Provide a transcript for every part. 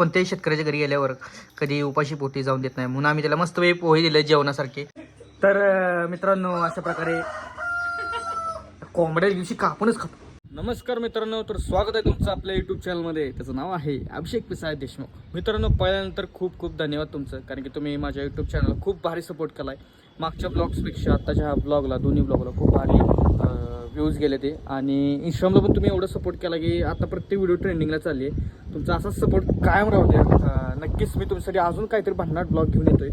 कोणत्याही शेतकऱ्याच्या घरी गेल्यावर कधी उपाशी पोटी जाऊन देत नाही. म्हणून आम्ही त्याला मस्त वेळी पोहे दिले जेवणासारखे. तर मित्रांनो अशा प्रकारे कोंबड्या दिवशी कापूनच खातो. नमस्कार मित्रांनो तर स्वागत आहे तुमचं आपल्या युट्यूब चॅनलमध्ये त्याचं नाव आहे अभिषेक पिसाय देशमुख. मित्रांनो पहिल्यानंतर खूप खूप धन्यवाद तुमचं कारण की तुम्ही माझ्या युट्यूब चॅनलला खूप भारी सपोर्ट केला आहे मागच्या ब्लॉग्सपेक्षा आत्ताच्या ह्या ब्लॉगला दोन्ही ब्लॉगला खूप भारी व्ह्यूज गेले ते. आणि इंस्टाग्रामला पण तुम्ही एवढं सपोर्ट केला की आता प्रत्येक व्हिडिओ ट्रेंडिंगला चालली आहे. तुमचा असाच सपोर्ट कायम राहू द्या. नक्कीच मी तुमच्यासाठी अजून काहीतरी भन्नाट ब्लॉग घेऊन येतोय.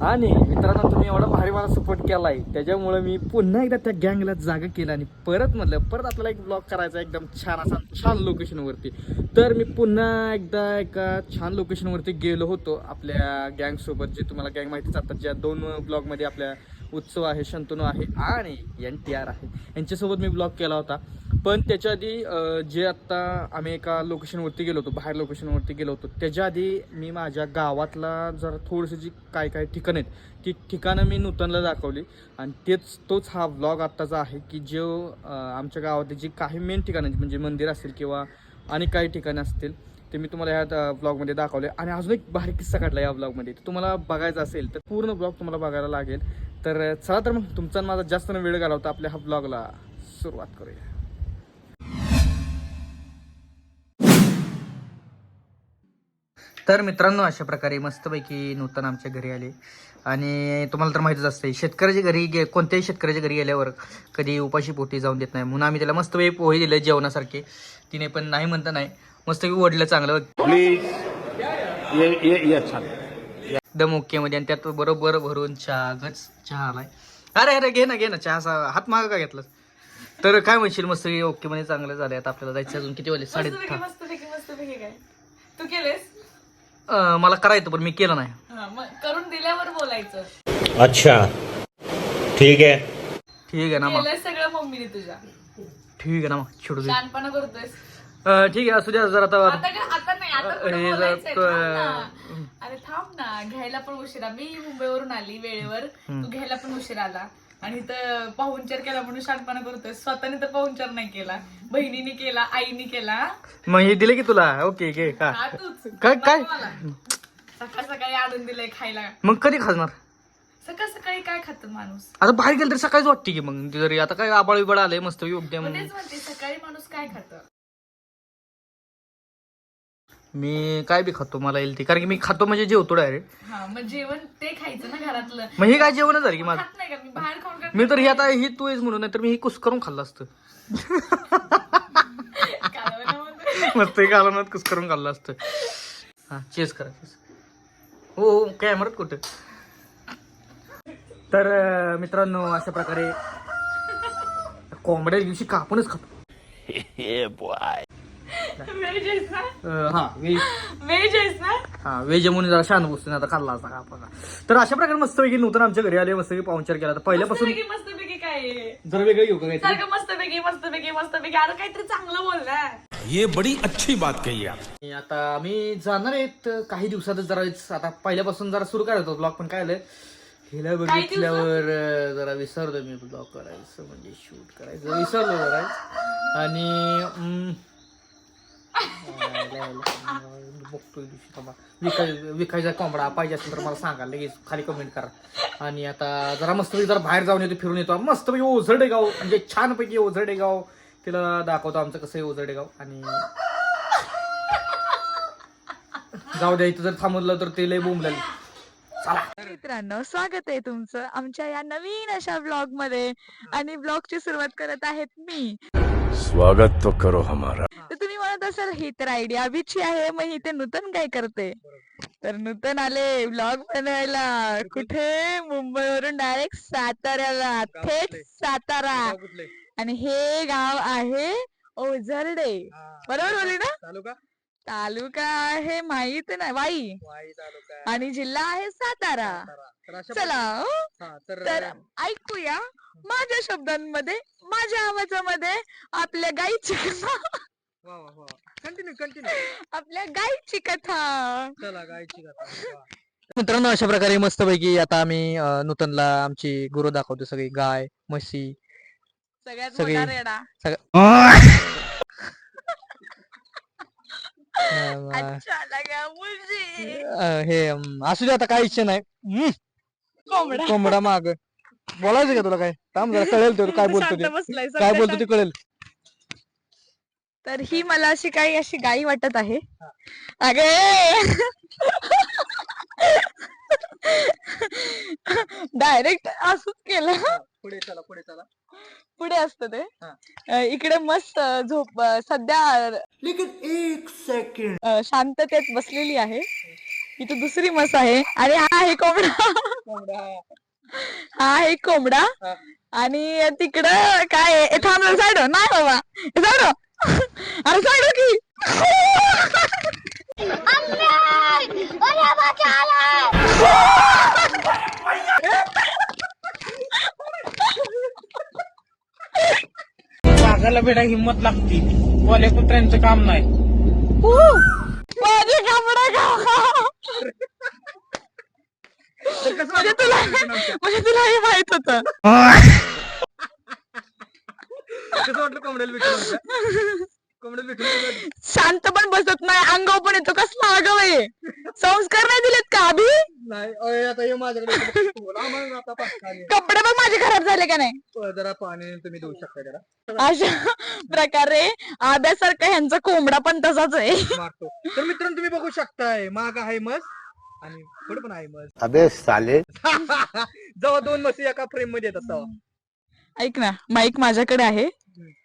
आणि मित्रांनो तुम्ही एवढा भारी मला सपोर्ट केला आहे त्याच्यामुळे मी पुन्हा एकदा त्या गँगला जागा केला आणि परत म्हटलं परत आपल्याला एक ब्लॉग करायचा एकदम छान असा छान लोकेशनवरती तर मी पुन्हा एकदा एका छान लोकेशनवरती गेलो होतो आपल्या गँगसोबत जे तुम्हाला गँग माहितीच आता ज्या दोन ब्लॉगमध्ये आपल्या उत्सव आहे शंतनू आहे आणि एन टी आर आहे. यांच्यासोबत मी ब्लॉग केला होता. पण त्याच्या आधी जे आत्ता आम्ही एका लोकेशनवरती गेलो होतो बाहेर लोकेशनवरती गेलो होतो त्याच्या आधी मी माझ्या गावातला जरा थोडंसं जी काय काय ठिकाणं आहेत ती ठिकाणं मी नूतनला दाखवली. आणि तेच तोच हा ब्लॉग आत्ताचा आहे की जो आमच्या गावातली जी काही मेन ठिकाणं आहेत म्हणजे मंदिर असेल किंवा आणि काही ठिकाणं असतील ते मी तुम्हाला ह्या ब्लॉगमध्ये दाखवले आणि अजून एक भारी किस्सा काढला या ब्लॉगमध्ये तुम्हाला बघायचा असेल तर पूर्ण ब्लॉग तुम्हाला बघायला लागेल. तर चला तर मग तुमचा माझा जास्त न वेळ घालवता आपल्या हा ब्लॉगला सुरुवात करूया. तर मित्रांनो अशा प्रकारे मस्तपैकी नूतन आमच्या घरी आले. आणि तुम्हाला तर माहितीच असते शेतकऱ्याच्या घरी गे कोणत्याही शेतकऱ्याच्या घरी गेल्यावर कधी उपाशी पोटी जाऊन देत नाही. म्हणून आम्ही त्याला मस्त पोहे दिले जेवणासारखे. तिने पण नाही म्हणता नाही. मस्त ओढलं चांगलं प्लीज ये ये ये अच्छा एकदम ओके मध्ये. आणि त्यात बरोबर भरून चहा गच चहा आलाय. अरे अरे घे ना घे ना. चहा हात माग का घेतला तर काय म्हणशील? मस्त ओके मध्ये चांगलं झालंय. आता आपल्याला जायचं अजून. किती वाजले? साडे तू केलेस? मला करायचं पण मी केलं नाही. हा करून दिल्यावर बोलायचं. अच्छा. ठीक है ठीक आहे ना मग. सगळं मम्मीने तुझ्या. ठीक आहे ना मग. छोडू शहाणपणा करतोयस. अं, ठीक आहे असू द्या जर आता आता काय आता नाही आता अ, पुढं हे बोलायचंय. जर- थांब ना. अरे थांब ना घ्यायला पण उशिरा. मी मुंबईवरून आली वेळेवर. तू घ्यायला पण उशीर आला. आणि इथं पाहुणचार केला म्हणून शांतपणा करतोय. स्वतःने तर पाहुणचार नाही केला. बहिणीने केला आईने केला. मग हे दिले की तुला? ओके घे का हा तूच. काय काय? नको मला. सकाळ सकाळी आणून दिलंय खायला. मग कधी खाणार सकाळ सकाळी काय खात माणूस? आता बाहेर गेलं तरी सकाळीच वाटते की मग. जरी आता काय आबाळ बिबाळ आलंय मस्त योग्य मग. तेच म्हणते सकाळी माणूस काय खात? मी काय बी खातो मला येईल ते कारण की मी खातो म्हणजे जेवतो डायरेक्ट हा मग जेवण ते खायचं ना घरातलं. मग हे काय जेवण झालं की माझं? खात नाही का? मी बाहेर खाऊन काय मी तर हे आता ही तू आहेस म्हणून नाही तर मी हे कुस करून खाल्लं असतं. म्हणते. मस्त एक कुस करून खाल्लं असतं. हा चेस करा चेस हो हो कॅमेरात कुठं? तर अं, मित्रांनो अशा प्रकारे कोंबड्या दिवशी कापूनच खातो. व्हेज आहेस ना? अं, हा व्हेज व्हेज आहेस ना? हा व्हेज म्हणून जरा शांत बसतो आता खाल्ला असता का आपण? तर अशा प्रकारे मस्तपैकी नूतन आमच्या घरी आले मस्तपैकी पाहुणचार केला. तर पहिल्यापासून मस्तपैकी मस्तपैकी काय? आहे? जरा वेगळं घेऊ का काहीतरी? सारखं मस्तपैकी मस्तपैकी मस्तपैकी. अरे काहीतरी चांगलं बोल ना. ये बड़ी अच्छी बात कही आप। आणि आता आम्ही जाणार आहेत काही दिवसातच जरा आता पहिल्यापासून जरा सुरू करायचो ब्लॉग पण काय आलंय हिला बघितल्यावर अं, जरा विसरलो मी ब्लॉग करायचं म्हणजे शूट करायचं. विसरलो जरा. आणि अं, बघतोय दिवशी थांबा. विकाय विकायचा कोंबडा पाहिजे असेल तर मला सांगा लगेच खाली कमेंट करा. आणि आता जरा मस्तपैकी जरा बाहेर जाऊन येतो फिरून येतो. मस्तपैकी ओझरडे गाव म्हणजे छानपैकी ओझरडे गाव. तिला दाखवतो आमचं कसं आहे ओझरडे गाव. आणि जाऊ द्या इथं जर थांबवलं तर ते लय बोंबलेल. चला. मित्रांनो स्वागत आहे तुमचं आमच्या या नवीन अशा ब्लॉगमध्ये. आणि ब्लॉगची सुरुवात करत आहेत मी. स्वागत तो करो हमारा. म्हणत असाल ही तर आयडिया अभिची आहे मग ही ते नूतन काय करते? तर नूतन आले ब्लॉग बनवायला. कुठे? मुंबईवरून डायरेक्ट साताऱ्याला. थेट सातारा. आणि हे गाव आहे ओझरडे. बरोबर बोलली ना? तालुका? तालुका आहे माहीत नाही. वाई. आणि जिल्हा आहे सातारा. चला हं? तर ऐकूया माझ्या शब्दांमध्ये माझ्या आवाजामध्ये आपल्या गाईची वा वा वा. कंटिन्यू कंटिन्यू आपल्या गाईची कथा. चला गायची मित्रांनो अशा प्रकारे मस्तपैकी आता आम्ही अं, नूतनला आमची गुरु दाखवतो सगळी. गाय म्हशी सगळ्यात सगळी- मोठा रेडा. सगळं अं, अच्छा लगा मुझे अं, हे अं, असू दे आता काय इच्छा नाही. हम्म, कोंबडा. कोंबडा माग. बोलायचं का तुला काय? थांब जरा कळेल ते काय बोलतो ते? काय बोलतो ते कळेल. तर ही मला अशी काही अशी गाई वाटत आहे. अगे डायरेक्ट असंच केलं. पुढे चला पुढे चला. पुढे असत ते. इकडे मस्त झोप सध्या अं, शांततेत बसलेली आहे. इथे दुसरी मस आहे. आणि हा आहे कोंबडा. हा आहे कोंबडा. आणि तिकडं काय आहे? ए, थांब साईड नाही बाबा. साईड अरे साईड की. वाघाला भेटा हिंमत लागती. कोल्या कुत्र्यांचं काम नाही. माझे कपडे का म्हणजे तुला म्हणजे तुला हे माहीत होत. कोंबड्याला भेटून कोंबड्याला भेटून शांत पण बसत नाही अंगाव पण येतो कसला आगाव आहे? संस्कार नाही दिलेत का अभि? नाही अय, आता हे माझ्याकडे बोला. आम्हाला आता पाणी कपडे पण माझे खराब झाले का नाही? जरा पाणी तुम्ही देऊ शकता जरा. अशा प्रकारे आब्यासारखा ह्यांचा कोंबडा पण तसाच आहे. मारतो. तर मित्रांनो तुम्ही बघू शकताय माग आहे मस आणि पुढे पण आहे मस. अबे साले. जेव्हा दोन मसी एका फ्रेममध्ये येतात तेव्हा ऐक ना माईक माझ्याकडे आहे.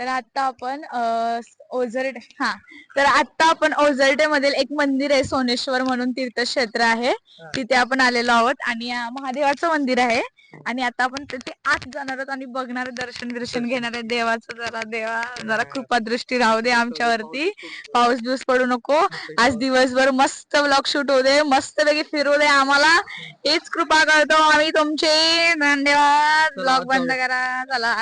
तर आता आपण ओझरडे हा. तर आता आपण ओझरडे मधील एक मंदिर आहे सोनेश्वर म्हणून तीर्थक्षेत्र आहे. तिथे आपण आलेलो आहोत आणि महादेवाचं मंदिर आहे. आणि आता आपण तिथे आत जाणार आहोत आणि बघणार दर्शन बिर्शन घेणार आहे देवाचं जरा देवा जरा कृपा दृष्टी राहू दे आमच्यावरती. पाऊस बिऊस पडू नको. आज दिवसभर मस्त ब्लॉग शूट होऊ दे मस्त पैकी फिरू दे आम्हाला. हेच कृपा करतो आम्ही तुमचे. धन्यवाद. ब्लॉग बंद. करा. चला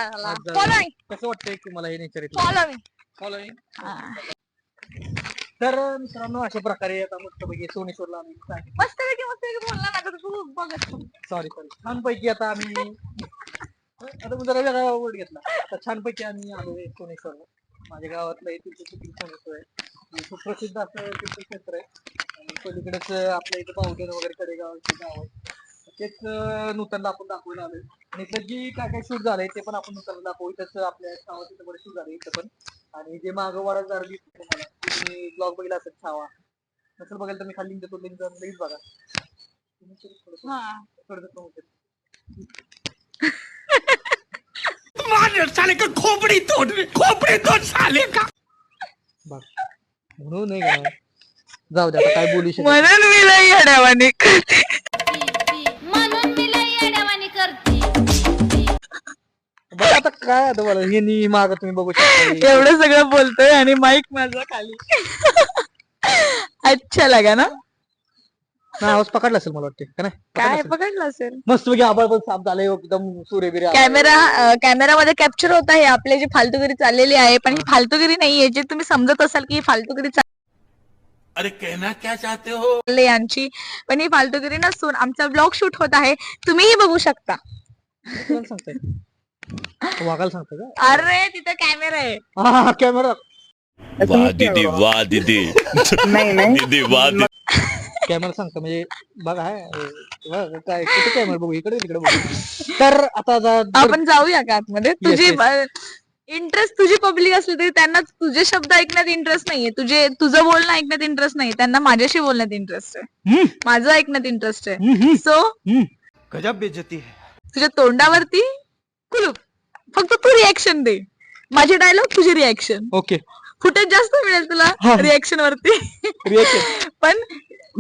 कसं वाटतंय तुम्हाला हे नेचर फॉलो मी तर मित्रांनो अशा प्रकारे आता मस्तपैकी सोनेश्वरला आम्ही मस्त पैकी मस्त पैकी बोलला ना तू बघत सॉरी सॉरी छानपैकी आता आम्ही आता मी जरा वेगळा वर्ड घेतला. आता छानपैकी आम्ही आलोय सोनेश्वरला. माझ्या गावातलं हे तीर्थक्षेत्र सोनेश्वर आहे. खूप प्रसिद्ध असं तीर्थक्षेत्र आहे. आणि पलीकडेच आपल्या इथं पावडर वगैरे कडेगाव गाव आहे. तेच नूतनला आपण दाखवून आलोय. आणि इथलं जी काय काय शूट झालंय ते पण आपण नूतनला दाखवू. इथंच आपल्या इथं बरं शूट झालंय इथं पण. आणि जे मागं वाढत झालं तुम्ही ब्लॉग बघितला असेल छावा. नसेल बघायला तर मी खाली लिंक देतो लिंक जाऊन लगेच बघा. हा. साले का खोपड़ी तोड़? खोपड़ी तोड़ साले का? बघ म्हणून नाही का? जाऊ दे आता काय बोलू शकत म्हणून मी लई येड्यावानी करते. बघ आता काय आता मला हे नी माग तुम्ही बघू शकता एवढं सगळं बोलतोय आणि माईक माझा खाली. अच्छा लागा ना. ना आवाज पकडला असेल मला वाटते का नाही? पकडला काय असेल. पकडलं असेल? मस्त पैकी आभाळ पण साफ झालंय एकदम सूर्य बिरे कॅमेरा कॅमेरामध्ये कॅप्चर होत आहे आपले जी फालतूगिरी चाललेली आहे पण ही फालतूगिरी नाहीये जे तुम्ही समजत असाल की ही फालतूगिरी अरे कहना क्या चाहते हो? चालली आहे पण ही फालतूगिरी नसून आमचा ब्लॉग शूट होत आहे तुम्हीही बघू शकता. सांगताय. वागायला सांगताय का? अरे तिथे कॅमेरा आहे. हा कॅमेरा वाह दीदी वाह दीदी. दीदी वाह दीदी. कॅमेरा सांगता म्हणजे बघा हाय, बघा, काय कुठे कॅमेरा बघू? इकडे तिकडे बघू. तर आता जा- आपण जाऊया का आतमध्ये? Yes, तुझी yes. इंटरेस्ट तुझी पब्लिक असली तरी त्यांना तुझे शब्द ऐकण्यात इंटरेस्ट नाहीये. तुझे तुझं बोलणं ऐकण्यात इंटरेस्ट नाही त्यांना माझ्याशी बोलण्यात इंटरेस्ट आहे. हम्म, माझं ऐकण्यात इंटरेस्ट आहे. हम्म, हम्म, सो हम्म. गजब बेइज्जती है. तुझ्या तोंडावरती कुलूप. फक्त तू रिॲक्शन दे. माझे डायलॉग तुझी रिॲक्शन ओके फुटेज जास्त मिळेल तुला. रिॲक्शन वरती. रिएक्शन पण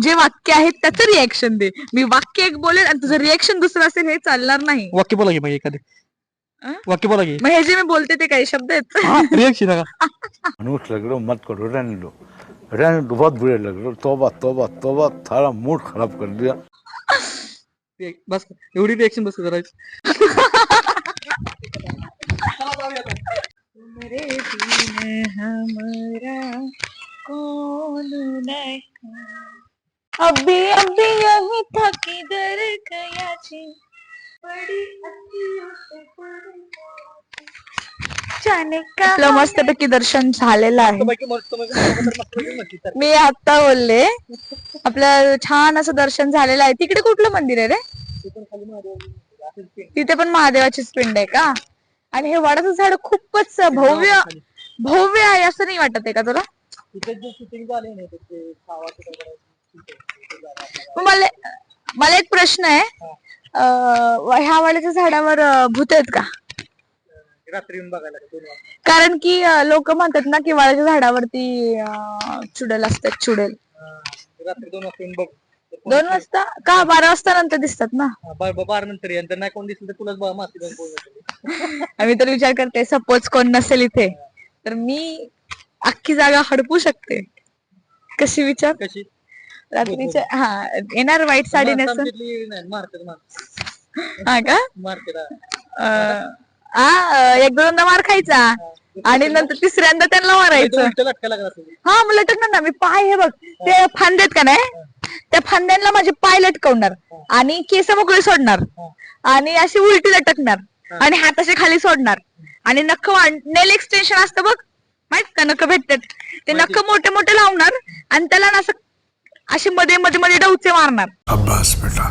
जे वाक्य आहे त्याचं रिॲक्शन दे. मी वाक्य एक बोलेल आणि तुझं रिॲक्शन दुसरं असेल हे चालणार नाही. वाक्य बोला की मग एखादे. अं? वाक्य बोला की. मग हे जे मी बोलते ते काही शब्द आहेत. रिएक्शन का मनुष्य लग रहे हो मत करो रहने लो. रहने दो बहुत बुरे लग रहे हो तोबा तोबा तोबा थारा मूड खराब कर दिया. बस एवढी रिएक्शन बस करायची अभी अभी यही था किधर गया जी। जाने का आपलं मस्तपैकी दर्शन झालेलं आहे. मी आता बोलले आपलं छान असं दर्शन झालेलं आहे. तिकडे कुठलं मंदिर आहे रे? तिथे पण महादेवाचीच पिंड आहे का? आणि हे वडाचं झाड खूपच भव्य भव्य आहे असं नाही वाटत आहे का तुला? मला मला एक प्रश्न आहे. ह्या वाड्याच्या झाडावर भूत आहेत का? रात्री बघायला. कारण की लोक म्हणतात ना की वाड्याच्या झाडावरती चुडेल असतात चुडेल. रात्री दोन वाजता बघ. दोन वाजता? का? बारा वाजता नंतर दिसतात ना. बार नंतर. नाही कोण दिसलं तर तुलाच बा- माती देऊन बोलवलं तरी. आम्ही तर विचार करते सपोज कोण नसेल इथे. तर मी अख्खी जागा हडपू शकते. कशी विचार? कशी? रात्रीच्या हा येणार वाईट साडी माणसं नेसून आमच्यातली नाही, मारतात मारतात हा का? मारतात हा. अं, हा एक दोनदा मार खायचा. आणि नंतर तिसऱ्यांदा त्यांना मारायचं. उलटं लटका लागला असेल. हा मला लटकणार ना मी पाय हे बघ ते फांदेत का नाही? त्या फांद्यांना माझे पाय लटकवणार आणि केस मोकळे सोडणार आणि अशी उलटी लटकणार आणि हात असे खाली सोडणार. आणि नख नेल एक्सटेन्शन असतं बघ माहीत का नख भेटतात? ते नख मोठे मोठे लावणार आणि त्याला ना असं असे मध्ये मध्ये मध्ये डवचे मारणार. अब्बास बेटा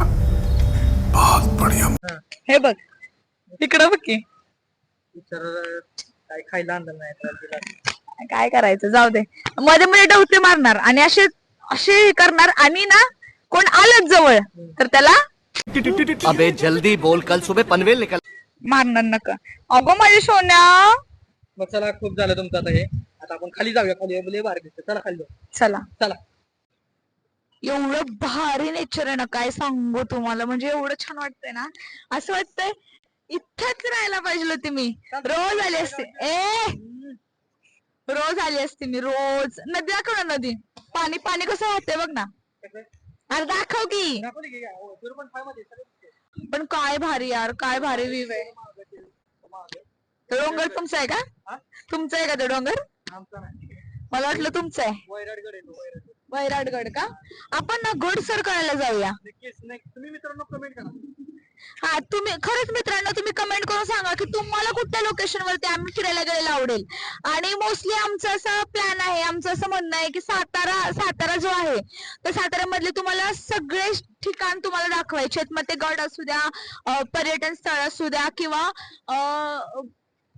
बहुत बढ़िया. हे बघ तिकडं बघ की. काय खायला आणलं नाही. काय करायचं? जाऊ दे. मध्ये मध्ये डवचे मारणार आणि असे असे हे करणार आणि ना कोण आलंच जवळ तर त्याला अबे जल्दी बोल. कल सुबह पनवेल निकल. मारणार नका. अगं माझ्या सोन्या. मग चला खूप झालं तुमचं आता हे. आता आपण खाली जाऊया. खाली लय दिसतं. चला खाली जाऊ. चला. चला. एवढं भारी नेचर आहे ना काय सांगू तुम्हाला. म्हणजे एवढं छान वाटतंय ना. असं वाटतंय इथंच राहायला पाहिजे होती मी. रोज आली असते. ए! रोज आली असते मी रोज. नदी दाखव ना नदी पाणी पाणी कसं वाहतंय बघ ना. अरे दाखव की. हो. पण काय भारी यार काय भारी व्ह्यू आहे. तो डोंगर तुमचा आहे का? तुमचा आहे का तो डोंगर? मला वाटलं तुमचं आहे. वैराटगड का? आपण ना गड सर करायला जाऊया. तुम्ही मित्रांनो कमेंट करा. हा तुम्ही खरंच मित्रांनो तुम्ही कमेंट करून सांगा की तुम्हाला कुठल्या लोकेशन वरती आम्ही फिरायला गेलेला आवडेल? आणि मोस्टली आमचं असं प्लॅन आहे आमचं असं म्हणणं आहे की सातारा सातारा जो आहे तर साताऱ्यामधले तुम्हाला सगळे ठिकाण तुम्हाला दाखवायचे आहेत. मग ते गड असू द्या पर्यटन स्थळ असू द्या किंवा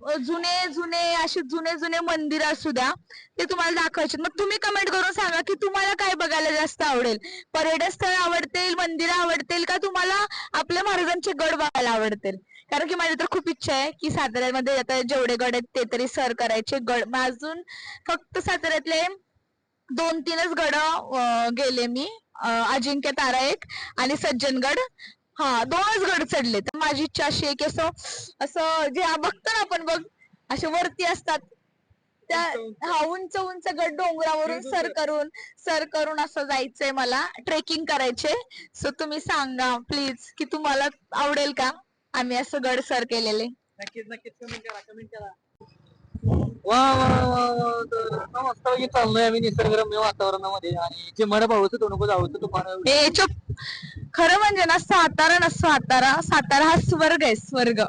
जुने जुने असे जुने जुने मंदिर असू द्या ते तुम्हाला दाखवायचे मग तुम्ही कमेंट करून सांगा की तुम्हाला काय बघायला जास्त आवडेल? पर्यटन स्थळ आवडतील मंदिर आवडतील का तुम्हाला आपल्या महाराजांचे गड बघायला आवडतील? कारण की माझी तर खूप इच्छा आहे की साताऱ्यामध्ये आता जेवढे गड आहेत ते तरी सर करायचे गड. अजून फक्त साताऱ्यातले दोन तीनच गड गेले मी. अजिंक्य तारा एक आणि सज्जनगड. हा दोनच गड चढले. तर माझी इच्छा अशी आहे की असं असं जे बघतो ना आपण बघ असे वरती असतात. त्या हा उंच उंच गड डोंगरावरून सर करून सर करून असं जायचंय मला. ट्रेकिंग करायचे. सो तुम्ही सांगा प्लीज की तुम्हाला आवडेल का? आम्ही असं गड सर केलेले. नक्कीच नक्कीच. कमेंट करा कमेंट करा. वा वा वा वा तर मस्तपैकी चाललोय आम्ही निसर्गरम्य वातावरणामध्ये आणि जे तो नको जावं तुम्हाला चुप. खरं म्हणजे ना सातारा ना सातारा. सातारा हा स्वर्ग आहे स्वर्ग.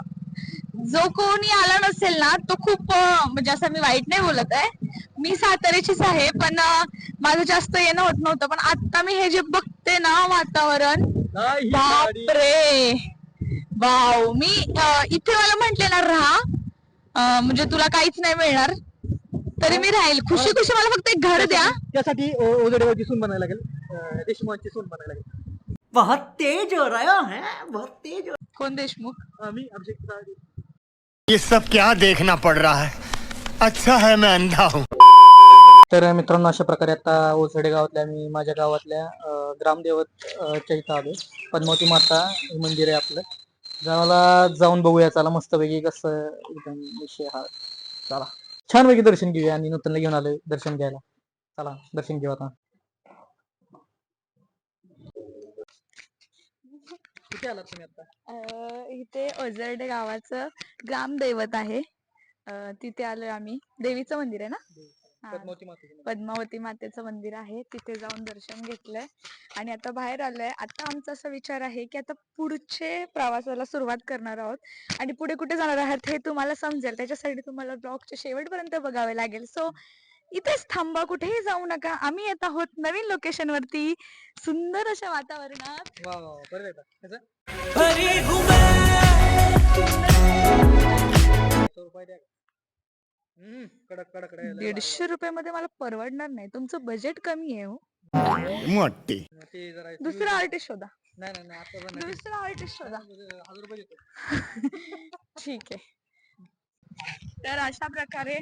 जो कोणी आला नसेल ना तो खूप अं, म्हणजे असं मी वाईट नाही बोलत आहे. मी साताऱ्याचीच आहे पण अं, माझं जास्त येणं होत नव्हतं पण आता मी हे जे बघते ना वातावरण नाही गाडी. बापरे वाव. मी अं, इथे मला म्हंटले ना राहा. म्हणजे तुला काहीच नाही मिळणार. तरी मी राहील. खुशी खुशी मला फक्त एक घर द्या. त्यासाठी ओ- ओझडेवाची सून बनायला लागेल. देशमुखांची सून बनायला लागेल. बहुत तेज हो रहा है बहुत तेज हो. कोण देशमुख? आम्ही अभिषेक. ये सब क्या देखना पड़ रहा है? अच्छा है मैं अंधा हूँ। तर मित्रांनो अशा प्रकारे आता ओसडे गावातल्या मी माझ्या गावातल्या अं, ग्रामदेवत अं, च्या इथं आलो पद्मावती माता हे मंदिर आहे आपलं. गावाला जाऊन बघूया. चला मस्तपैकी कसं एकदम विषय हा. चला. छानपैकी दर्शन घेऊया आणि नूतनला घेऊन आलोय दर्शन घ्यायला. चला दर्शन घेऊ आता. कुठे आलात तुम्ही आता? अं, इथे ओझरडे गावाचं ग्रामदैवत आहे. अं, तिथे आलोय आम्ही. देवीचं मंदिर आहे ना? हा. पद्मावती मातेचं मंदिर. पद्मावती मातेचं मंदिर आहे. तिथे जाऊन दर्शन घेतलंय. आणि आता बाहेर आलोय. आता आमचा असा विचार आहे की आता पुढचे प्रवासाला सुरुवात करणार आहोत. आणि पुढे कुठे जाणार आहात हे तुम्हाला समजेल. त्याच्यासाठी तुम्हाला ब्लॉगच्या शेवटपर्यंत बघावे लागेल. सो इथेच थांबा. कुठेही जाऊ नका. आम्ही येत आहोत नवीन लोकेशन वरती. सुंदर अशा वातावरणात. वा त्याचं? द्या. हम्म, कडक कडक कडक लय दीडशे रुपये मध्ये मला परवडणार नाही. तुमचं बजेट कमी आहे हो. ते जरा दुसरा आर्टिस्ट शोधा. नाही नाही नाही आता नाही. दुसरा आर्टिस्ट शोधा. हजार रुपये देतो. ठीक आहे. तर अशा प्रकारे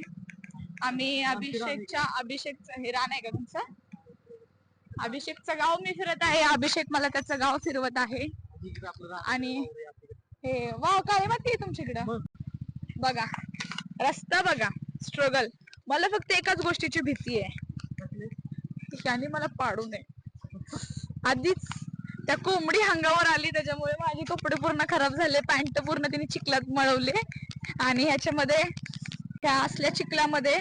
आम्ही अभिषेकच्या अभिषेकचं हे रान आहे का तुमचं? अभिषेकचं गाव मी फिरत आहे. अभिषेक मला त्याचं गाव फिरवत आहे. आपलं आणि. हे वाव काय माहिती तुमच्याकडं बघा. रस्ता बघा. स्ट्रगल मला फक्त एकाच गोष्टीची भीती आहे. की त्याने मला पाडू नये. आधीच त्या कोंबडी अंगावर आली त्याच्यामुळे माझे कपडे पूर्ण खराब झाले पॅन्ट पूर्ण तिने चिखलात मळवले आणि ह्याच्यामध्ये त्या असल्या चिखलामध्ये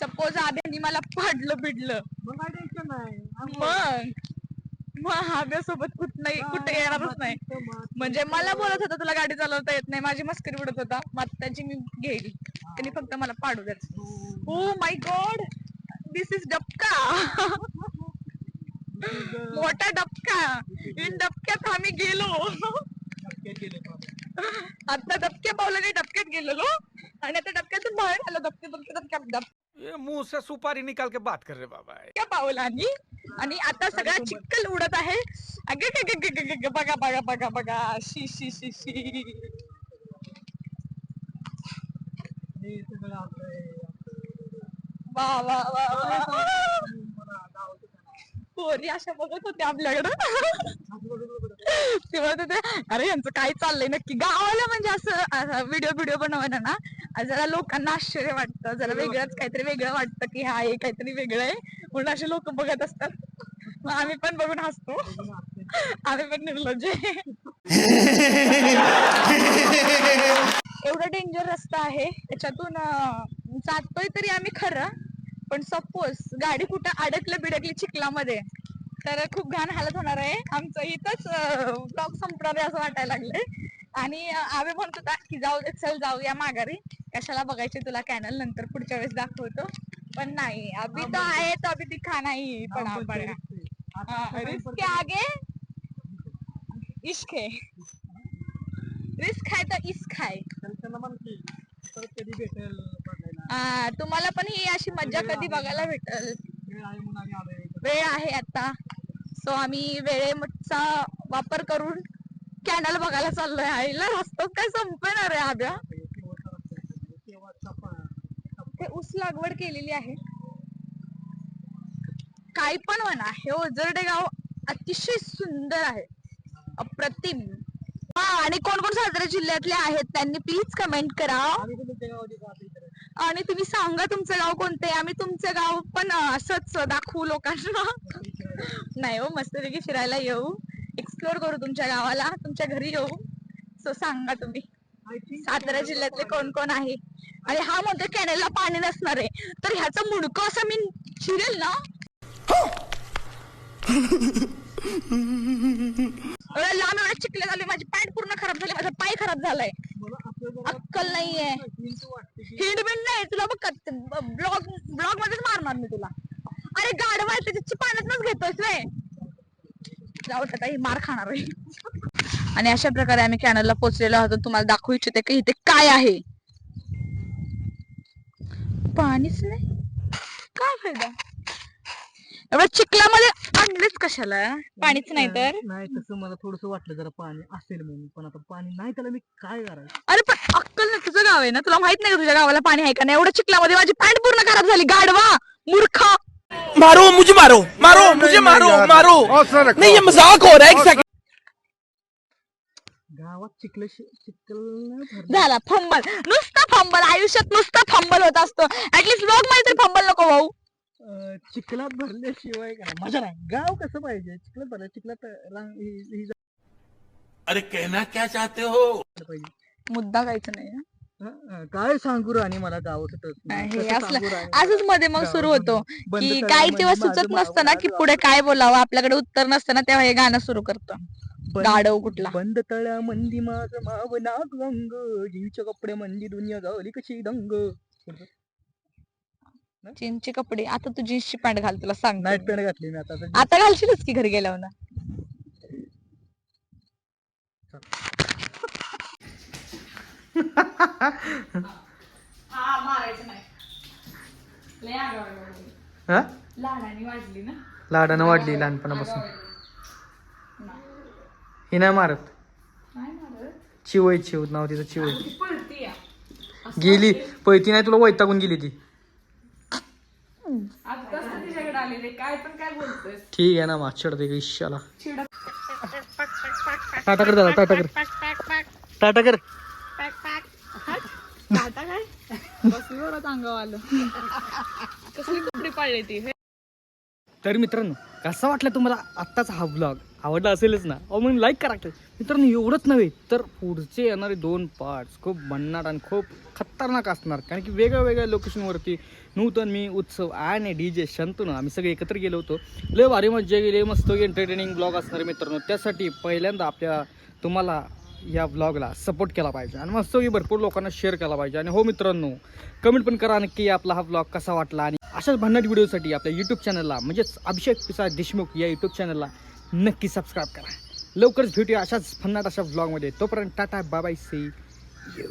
सपोज आभ्यानी मला पाडलं बिडलं. मग? नाही मग मग कुठ नाही कुठे येणारच नाही. म्हणजे मला बोलत होता तुला गाडी चालवता येत नाही माझी मस्करी उडत होता मग त्याची मी घेईल. त्यांनी फक्त मला पाडू द्याच oh my God this is Dabka. मोठा डबका. इन डबक्यात आम्ही गेलो. आता डबक्या पावलं नाही डबक्यात गेलेलो आणि आता डबक्यातून बाहेर आलो. डबक्या डबक्या डबक्या ये मुंह से सुपारी निकाल के बात कर रहे बाबा. डबक्या पावलांनी. आणि आता सगळा चिक्कल उडत आहे. अगे गे गे गे गे गे गे बघा बघा बघा बघा. शी शी शी शी. वा वा वा वा पोरी अशा बघत होत्या आपल्याकडं. ते म्हणत होते अरे यांचं काय चाललंय? नक्की गावाला म्हणजे असं व्हिडिओ व्हिडिओ बनवायला ना जरा लोकांना आश्चर्य वाटतं. जरा वेगळंच काहीतरी वेगळं वाटतं की हा हे काहीतरी वेगळं आहे. म्हणून असे लोक बघत असतात. मग आम्ही पण बघून हसतो. आम्ही पण निर्लज्ज आहे. एवढा डेंजर रस्ता आहे. त्याच्यातून जातोय तरी आम्ही खरं. पण सपोज गाडी कुठं अडकलं बिडकली चिखलामध्ये तर खूप घाण हालत होणार आहे. आमचं इथंच ब्लॉग संपणार आहे असं वाटायला लागलंय. आणि आम्ही म्हणत होता की जाऊ चल जाऊया माघारी. कशाला बघायचे तुला कॅनल नंतर पुढच्या वेळेस दाखवतो. पण नाही अभी तो आहे तो अभी दिखा नाही पण आपण रिस्क आगे. इश्क. है रिस्क है तो इश्क है त्यांना म्हण की परत कधी भेटेल बघायला. हा, तुम्हाला पण ही अशी मजा कधी बघायला भेटल. वेळ आहे म्हणून आम्ही आलोय वेळ आहे आता. सो आम्ही वेळेचा वापर करून कॅनल बघायला चाललोय. आईला रस्ता काय संपणार आहे आब्या ते ऊस लागवड केलेली आहे. काही पण म्हणा हे ओझरडे गाव अतिशय सुंदर आहे. अप्रतिम. हा आणि कोण कोण सातारा जिल्ह्यातले आहेत? त्यांनी प्लीज कमेंट करा. आणि तुम्ही सांगा तुमचं गाव कोणते? आम्ही तुमचं गाव पण असंच दाखवू लोकांना. नाही हो मस्तपैकी फिरायला येऊ. एक्सप्लोर करू तुमच्या गावाला. तुमच्या घरी येऊ. सो सांगा तुम्ही. सातारा जिल्ह्यातले कोण कोण आहे? आणि हा म्हणतो कॅनेलला पाणी नसणार आहे. तर ह्याचं मुडकं असं मी चिरेल ना? एवढ्या लांब एवढ्या चिखले झाले माझी पॅन्ट पूर्ण खराब झाली माझा पाय खराब झालाय. अक्कल नाहीये. हिंड बिंड नाही तुला बघ ब्लॉग ब्लॉग मध्येच मारणार मी तुला. अरे गाडवा आहे त्याची पाण्यातच घेतोय रे जाऊ दे आता ही मार खाणार आहे. आणि अशा प्रकारे आम्ही कॅनलला पोहोचलेलो आहोत तुम्हाला दाखवू इच्छिते की इथे काय आहे. पाणीच नाही. काय फायदा? एवढ्या चिखलामध्ये आणलेच कशाला? पाणीच नाही तर? नाही तसं मला थोडस वाटलं जरा पाणी असेल म्हणून पण आता पाणी नाही त्याला मी काय करायचं? अरे पण अक्कल नाही तुझं गाव आहे ना? तुला माहीत नाही का तुझ्या गावाला पाणी आहे का नाही? एवढ्या चिखलामध्ये माझी पॅन्ट पूर्ण खराब झाली. गाडवा मूर्खा! मारो मुझे मारो मारो मुझे मारो मारो! नहीं ये मजाक हो रहा है एक सेकंड गावात चिखल चिखल नाही भरलं. झाला फंबल. नुसता फंबल. आयुष्यात नुसता फंबल होत असतो. ऍटलीस्ट ब्लॉगमध्ये तरी फंबल नको भाऊ अं, चिखलात भरल्याशिवाय काय? मजा नाही गाव कसं पाहिजे? चिखलात भरलं चिखलात रांग ही- ही अरे कहना क्या चाहते हो? मुद्दा कायचं नाही हं. हं, काय सांगू राणी मला गावात हे असलं असंच मध्ये मग सुरू होतो की काही तेव्हा सुचत नसतं ना की पुढे काय बोलावं आपल्याकडे उत्तर नसतं ना तेव्हा हे गाणं सुरू करतो. गाडव कुठला? बंद तळ्या मंदी माझ माव नाग रंग जीवच्या कपडे मंदी दुनिया झाली कशी दंग. जीन्सचे कपडे. आता तू जीन्सची पॅन्ट घाल तुला सांग नाईट पॅन्ट घातली मी आता आता घालशीलच की घरी गेल्यावर ना? हा मारायचं नाही. लय आगाऊ आहे बाबा. हा? लहानाने वाजली ना? लाडानं वाढली लहानपणापासून. ही नाही मारत. नाही मारत. चिवय चिव नाव तिचं चिवय ती पळती या गेली. पळती नाही तुला वैतागून गेली ती आता कसं आलेले काय पण काय बोलतोय ठीक आहे ना मागच्या ते इशाला. चिडा. टाटा कर दादा टाटा कर. टाटा कर. बसली आलं कसली कपडे पाळले ती? हे तर मित्रांनो कसा वाटला तुम्हाला आत्ताचा हा ब्लॉग आवडला असेलच ना. अहो मग लाईक करा की. मित्रांनो एवढंच नव्हे तर पुढचे येणारे दोन पार्ट्स खूप भन्नाट आणि खूप खतरनाक असणार. कारण की वेगळ्या वेगळ्या लोकेशनवरती नूतन मी उत्सव आणि डी जे शंतनं आम्ही सगळे एकत्र गेलो होतो. लय भारी मज्जा गेली मस्त एंटरटेनिंग ब्लॉग असणार मित्रांनो. त्यासाठी पहिल्यांदा आपल्या तुम्हाला या ब्लॉगला सपोर्ट केला पाहिजे. आणि मस्त भरपूर लोकांना शेअर केला पाहिजे. आणि हो मित्रांनो कमेंट पण करा नक्की आपला हा ब्लॉग कसा वाटला. आणि अशाच भन्नाट व्हिडिओसाठी आपल्या यूट्यूब चॅनलला म्हणजेच अभिषेक पिसा देशमुख या यूट्यूब चॅनलला नक्की सबस्क्राईब करा. लवकरच भेटूया अशाच फन्नाट अशा ब्लॉगमध्ये तोपर्यंत टाटा बाबाई सी यू